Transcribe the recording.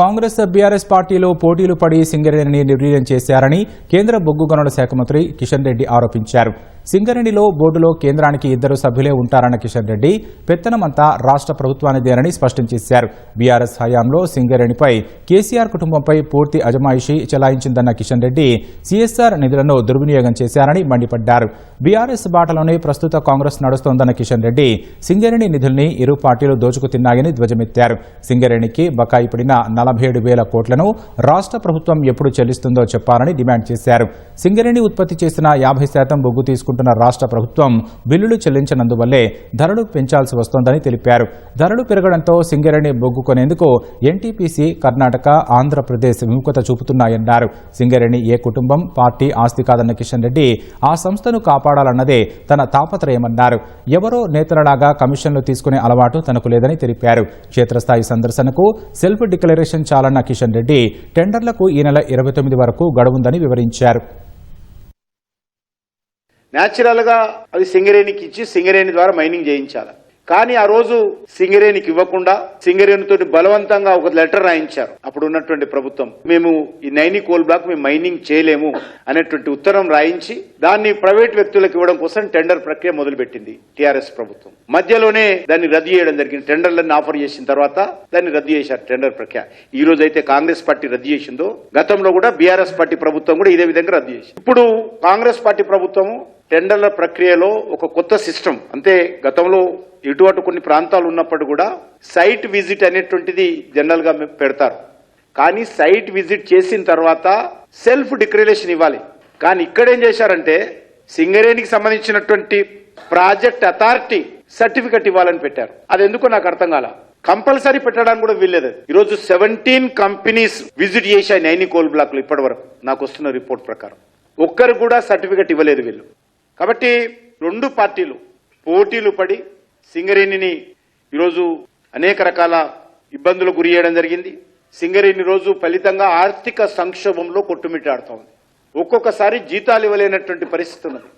Congress BRS పార్టీలో పోటీలు పడి సింగరేణిని నిర్వీర్యం చేశారని కేంద్ర బొగ్గు గనుల శాఖ మంత్రి కిషన్ రెడ్డి ఆరోపించారు. సింగరేణిలో బోర్డులో కేంద్రానికి ఇద్దరు సభ్యులే ఉంటారన్న కిషన్ రెడ్డి పెత్తనమంతా రాష్ట్ర ప్రభుత్వానిదేనని స్పష్టం చేశారు. బీఆర్ఎస్ హయాంలో సింగరేణిపై కేసీఆర్ కుటుంబంపై పూర్తి అజమాయిషీ చెలాయించిందన్న Kishan Reddy C S R నిధులను దుర్వినియోగం చేశారని మండిపడ్డారు. బీఆర్ఎస్ బాటలోనే ప్రస్తుత కాంగ్రెస్ నడుస్తోందన్న కిషన్ రెడ్డి సింగరేణి నిధుల్ని ఇరు పార్టీలు దోచుకు తిన్నాయని ధ్వజమెత్తారు. సింగరేణికి బకాయి పడిన నలభై ఏడు వేల కోట్లను రాష్ట్ర ప్రభుత్వం ఎప్పుడు చెల్లిస్తుందో చెప్పాలని డిమాండ్ చేశారు. సింగరేణి ఉత్పత్తి చేసిన యాభై శాతం బొగ్గు తీసుకుంటున్న రాష్ట్ర ప్రభుత్వం బిల్లులు చెల్లించనందువల్లే ధరలు పెంచాల్సి వస్తోందని తెలిపారు. ధరలు పెరగడంతో సింగరేణి బొగ్గు కొనేందుకు ఎన్టీపీసీ కర్ణాటక ఆంధ్రప్రదేశ్ విముఖత చూపుతున్నాయన్నారు. సింగరేణి ఏ కుటుంబం పార్టీ ఆస్తి కాదన్న కిషన్ రెడ్డి ఆ సంస్థను కాపాడాలన్నదే తన తాపత్రయమన్నారు. ఎవరో నేతలలాగా కమిషన్లు తీసుకునే అలవాటు తనకు లేదని తెలిపారు. క్షేత్రస్థాయి సందర్శనకు సెల్ఫ్ డిక్లరేషన్ చాలన్న కిషన్ రెడ్డి టెండర్లకు ఈ నెల ఇరవై తొమ్మిది వరకు గడువుందని వివరించారు. న్యాచురల్గా అది సింగరేణికి ఇచ్చి సింగరేణి ద్వారా మైనింగ్ చేయించాలి. కానీ ఆ రోజు సింగరేణికి ఇవ్వకుండా సింగరేణితో బలవంతంగా ఒక లెటర్ రాయించారు. అప్పుడు ఉన్నటువంటి ప్రభుత్వం మేము ఈ నైని కోల్ బ్లాక్ మేము మైనింగ్ చేయలేము అనేటువంటి ఉత్తరం రాయించి దాన్ని ప్రైవేట్ వ్యక్తులకు ఇవ్వడం కోసం టెండర్ ప్రక్రియ మొదలుపెట్టింది టీఆర్ఎస్ ప్రభుత్వం. మధ్యలోనే దాన్ని రద్దు చేయడం జరిగింది. టెండర్లన్నీ ఆఫర్ చేసిన తర్వాత దాన్ని రద్దు చేశారు టెండర్ ప్రక్రియ. ఈ రోజు అయితే కాంగ్రెస్ పార్టీ రద్దు చేసిందో గతంలో కూడా బీఆర్ఎస్ పార్టీ ప్రభుత్వం కూడా ఇదే విధంగా రద్దు చేసింది. ఇప్పుడు కాంగ్రెస్ పార్టీ ప్రభుత్వము టెండర్ల ప్రక్రియలో ఒక కొత్త సిస్టమ్ అంటే గతంలో ఇటువంటి కొన్ని ప్రాంతాలు ఉన్నప్పుడు కూడా సైట్ విజిట్ అనేటువంటిది జనరల్గా పెడతారు. కానీ సైట్ విజిట్ చేసిన తర్వాత సెల్ఫ్ డిక్లరేషన్ ఇవ్వాలి. కానీ ఇక్కడ ఏం చేశారంటే సింగరేణికి సంబంధించినటువంటి ప్రాజెక్ట్ అథారిటీ సర్టిఫికెట్ ఇవ్వాలని పెట్టారు. అది ఎందుకో నాకు అర్థం కాల. కంపల్సరీ పెట్టడానికి కూడా వీల్లేదు. ఈరోజు సెవెంటీన్ కంపెనీస్ విజిట్ చేశాయి నైని కోల్ బ్లాక్లు ఇప్పటి వరకు. నాకు వస్తున్న రిపోర్ట్ ప్రకారం. ఒక్కరు కూడా సర్టిఫికెట్ ఇవ్వలేదు వీళ్ళు. కాబట్టి రెండు పార్టీలు పోటీలు పడి సింగరేణిని ఈరోజు అనేక రకాల ఇబ్బందులు గురి చేయడం జరిగింది. సింగరేణి రోజు ఫలితంగా ఆర్థిక సంక్షోభంలో కొట్టుమిట్టాడుతోంది. ఒక్కొక్కసారి జీతాలు ఇవ్వలేనటువంటి పరిస్థితి ఉన్నది